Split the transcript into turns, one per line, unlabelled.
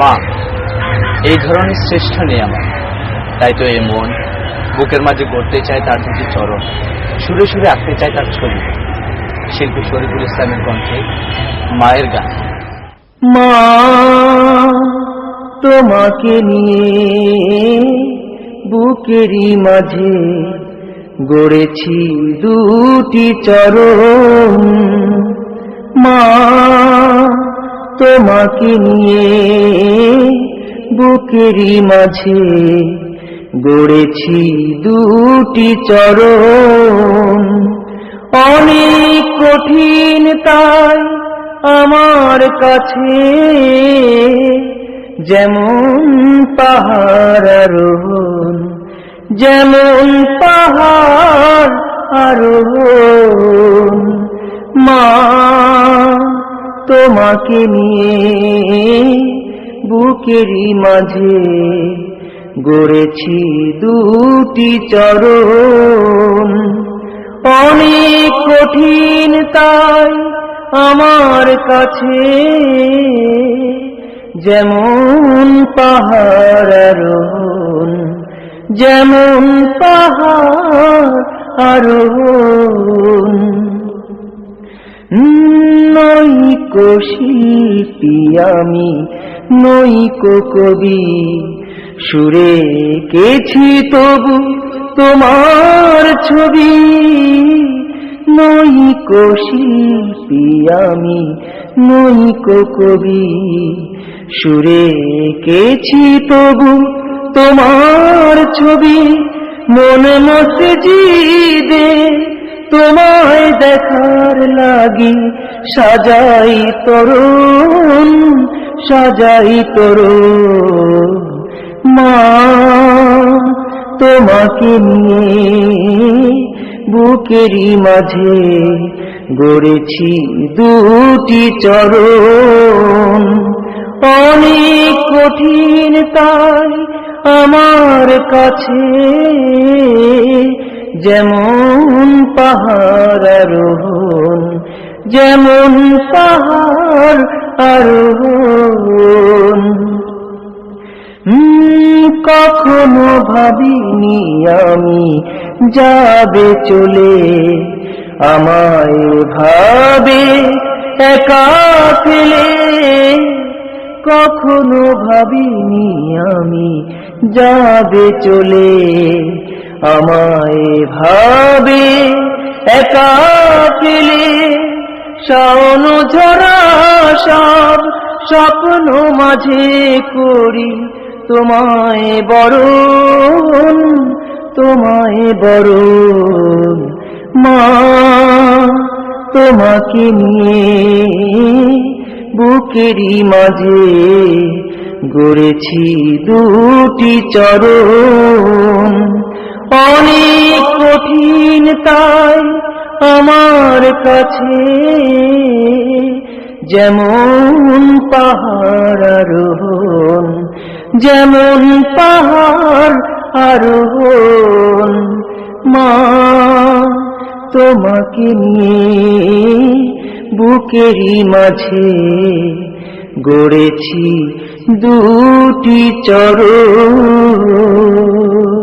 মা, এই ধরনের শ্রেষ্ঠ আমার। তাই তো এই মন বুকের মাঝে গড়তে চায় তার দুটি চরণ, সুরে সুরে আঁকতে চায় তার ছবি। শিল্পী শরীফুল ইসলামের কণ্ঠে মায়ের গান।
মা, তোমাকে নিয়ে বুকেরই মাঝে গড়েছি দুটি চরণ। মা তোমাকে নিয়ে বুকেরই মাঝে গড়েছি দুটি চরণ। অনেক কঠিন তাই আমার কাছে যেমন পাহাড় আরোহণ, যেমন পাহাড় আরোহণ। মা তোমাকে নিয়ে বুকেরই মাঝে গড়েছি দুটি চরণ। অনেক কঠিন তাই আমার কাছে যেমন পাহাড় যেমন পাহাড় আরোহণ। নৈকো শিল্পী আমি নৈকো কবি। সুরে কেছি তবু তোমার ছবি। নৈকো শিল্পী আমি নৈকো কবি। সুরে কেছি তবু তোমার ছবি, মনে মসজিদে তোমায় দেখার লাগি, সাজাই তরুণ সাজাই তরুণ। মা, তোমাকে নিয়ে বুকেরই মাঝে গড়েছি দুটি চরণ। অনেক কঠিন তাই আমার কাছে যেমন পাহাড় আরোহণ, যেমন পাহাড় আরোহণ। কখনো ভাবিনি আমি যাবে চলে, আমায় ভাবে একা ফেলে। কখনো ভাবিনি আমি যাবে চলে আমায় ভাবে, একা ফেলে শাওন সব স্বপ্ন মাঝে করি। তোমায় বরণ তোমায় বরণ, মা তোমাকে নিয়ে বুকেরই মাঝে গড়েছি দুটি চরণ। অনেক কঠিন তাই আমার কাছে। যেমন পাহাড় আরোহণ, যেমন পাহাড় আরোহণ। মা, তোমাকে নিয়ে বুকেরই মাঝে গড়েছি দুটি চরণ।